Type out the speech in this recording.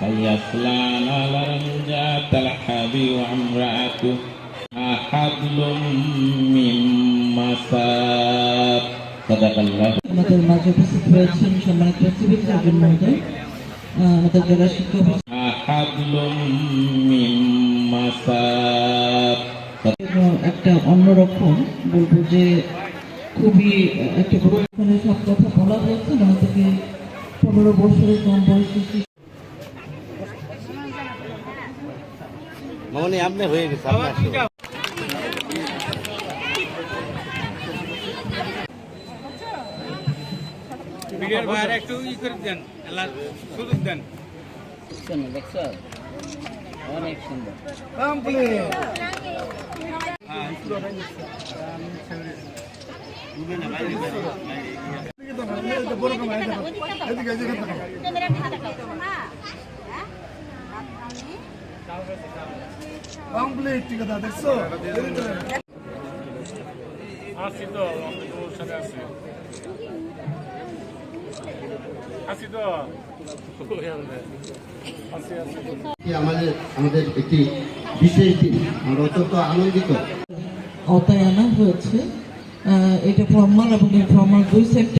فيصلى نارا ذات لهب وامرأته حبل من مساد صدق الله আমাদের মাঝে উপস্থিত রয়েছেন সম্মানিত সিভিল সার্জন মহোদয় আহ, আমাদের জেলা শিক্ষক حبل من مساد এবং একটা অন্যরকম বলবো যে খুবই একটা গুরুত্বপূর্ণ সব কথা বলা হয়েছে নয় থেকে পনেরো বছরের কম বয়সী মামনি আপনি হয়ে গেছে আপনি আসুন। বিরিয়ার বাইরে একটু ই করে দেন এলা সুযোগ দেন। কমপ্লিট ঠিক আছে দেখছ? আসি তো সাথে আসি। আসি তো। আসি আসি। আমাদের আমাদের একটি বিশেষ দিন। আমরা অত্যন্ত আনন্দিত। আওতায় আনা হয়েছে। আহ, এটা ফর্মাল এবং ইনফর্মাল দুই সেক্টর